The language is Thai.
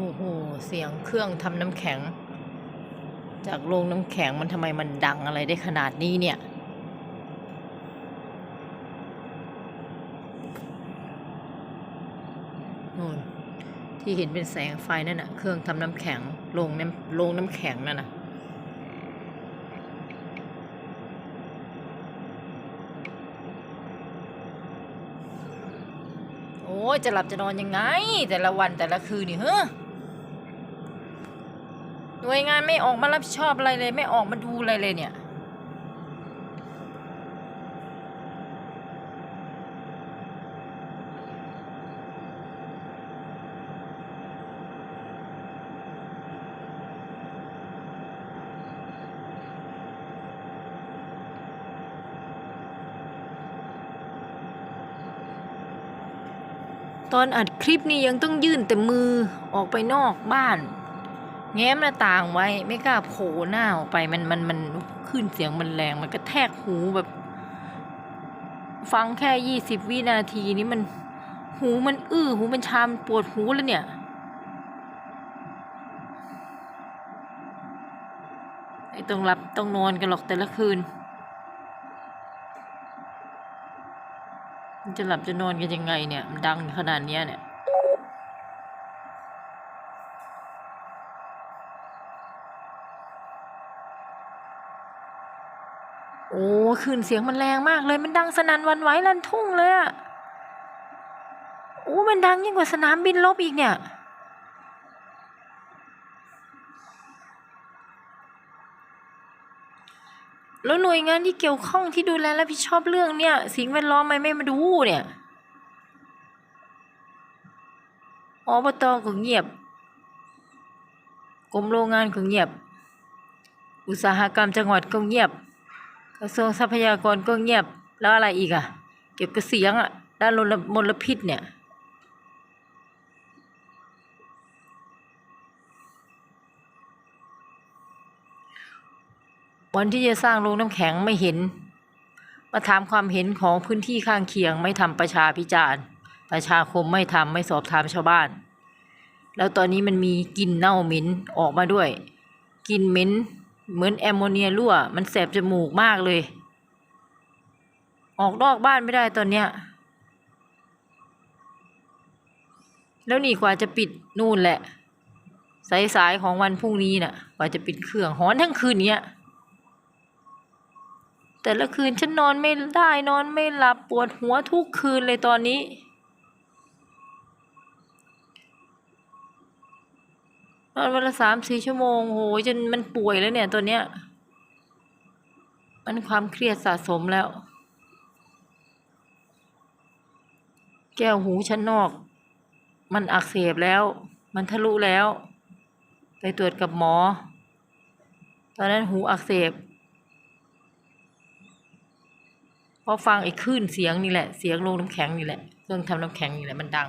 โอ้โห เสียงเครื่องทำน้ำแข็ง จากโรงน้ำแข็งมันทำไมมันดังอะไรได้ขนาดนี้เนี่ย นู่น ที่เห็นเป็นแสงไฟนั่นน่ะ เครื่องทำน้ำแข็ง โรงน้ำโรงน้ำแข็งนั่นน่ะโอ้ยจะหลับจะนอนยังไง แต่ละวันแต่ละคืนนี่เฮ้อ หน่วยงานไม่ออกมารับผิดชอบอะไรเลย ไม่ออกมาดูอะไรเลยเนี่ย ตอนอัดคลิปนี้ยังต้องยื่นแต่มือออกไปนอกบ้าน แง้มหน้าต่างไว้ไม่กล้าโผล่หน้าออกไปมันมันมันขึ้นเสียงมันแรง มันกระแทกหูแบบ ฟังแค่ยี่สิบวินาทีนี้มัน หูมันอื้อหูมันชามปวดหูแล้วเนี่ย ไอ้ต้องหลับต้องนอนกันหรอกแต่ละคืนมันจะหลับจะนอนกันยังไงเนี่ย มันดังขนาดเนี้ยเนี่ย โอ้คืนเสียงมันแรงมากเลย มันดังสนั่นวันไหวลันทุ่งเลยอะโอ้มันดังยิ่งกว่าสนามบินลบอีกเนี่ย แล้วหน่วยงานที่เกี่ยวข้องที่ดูแลและผิดชอบเรื่องเนี่ย สิ่งแวดล้อมไม่ไม่มาดูเนี่ยอบตก็เงียบกรมโรงงานก็เงียบ อุตสาหกรรมจังหวัดก็เงียบ กระทรวงทรัพยากรก็เงียบแล้วอะไรอีกอะเกี่ยวกับเสียงอะด้านมลพิษเนี่ยวันที่จะสร้างโรงน้ำแข็งไม่เห็น มาถามความเห็นของพื้นที่ข้างเคียงไม่ทำประชาพิจารณ์ ประชาคมไม่ทำไม่สอบถามชาวบ้าน แล้วตอนนี้มันมีกลิ่นเน่าเหม็นออกมาด้วยกลิ่นเหม็น เหมือนแอมโมเนียรั่ว มันแสบจมูกมากเลย ออกนอกบ้านไม่ได้ตอนเนี้ย แล้วนี่กว่าจะปิดนู่นแหละ สายๆของวันพรุ่งนี้น่ะ กว่าจะปิดเครื่องหอนทั้งคืนเนี้ย แต่ละคืนฉันนอนไม่ได้นอนไม่หลับปวดหัวทุกคืนเลยตอนนี้ นอนวันละสามสี่ชั่วโมงโหจนมันป่วยแล้วเนี่ย ตัวเนี้ย มันความเครียดสะสมแล้ว แก้วหูชั้นนอก มันอักเสบแล้ว มันทะลุแล้ว ไปตรวจกับหมอ ตอนนั้นหูอักเสบพอฟังไอ้คลื่นเสียงนี่แหละ เสียงโรงน้ำแข็งนี่แหละ เครื่องทำน้ำแข็งนี่แหละมันดัง